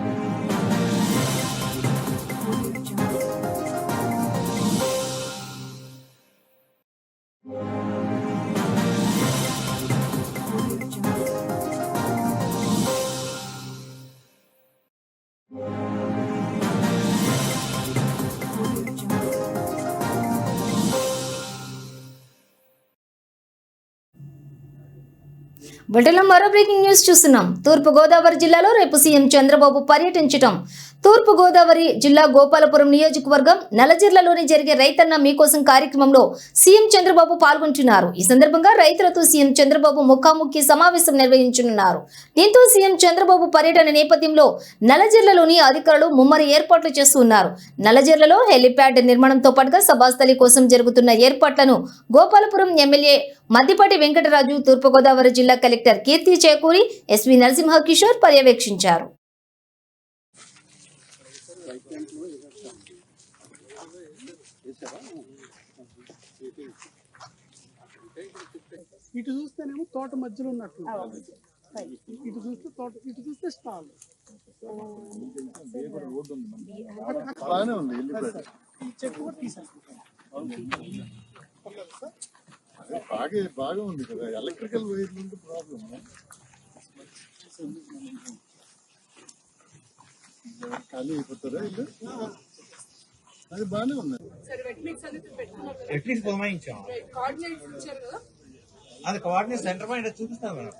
やった! బులెటిన్లో మరో breaking news చూస్తున్నాం. తూర్పు గోదావరి జిల్లాలో రేపు సీఎం చంద్రబాబు పర్యటించటం. తూర్పు గోదావరి జిల్లా గోపాలపురం నియోజకవర్గం నలజర్లలోని జరిగే రైతన్న మీకోసం కార్యక్రమంలో సీఎం చంద్రబాబు పాల్గొంటున్నారు. ఈ సందర్భంగా రైతులతో సీఎం చంద్రబాబు ముఖాముఖి సమావేశం నిర్వహించనున్నారు. దీంతో సీఎం చంద్రబాబు పర్యటన నేపథ్యంలో నలజర్లలోని అధికారులు ముమ్మరి ఏర్పాట్లు చేస్తున్నారు నలజర్లలో హెలిప్యాడ్ నిర్మాణంతో పాటుగా సభాస్థలి కోసం జరుగుతున్న ఏర్పాట్లను గోపాలపురం ఎమ్మెల్యే మద్దిపాటి వెంకటరాజు తూర్పుగోదావరి జిల్లా కలెక్టర్ కీర్తి చేకూరి ఎస్వి నరసింహ కిషోర్ పర్యవేక్షించారు. ఇటు చూస్తేనేమో తోట మధ్యలో ఉన్నట్టు ఇటు చూస్తే తోట ఇటు చూస్తే స్టాల్. బాగానే ఉంది కూడా. అదే బాగా బాగా ఉంది కదా. ఎలక్ట్రికల్ వైర్ నుండి ప్రాబ్లమ్ ఖాళీ అయిపోతారా ఇల్లు? అది బాగానే ఇచ్చారు కదా. అది కోఆర్డినేట్ సెంటర్ పాయింట్ చూపిస్తాను మేడం.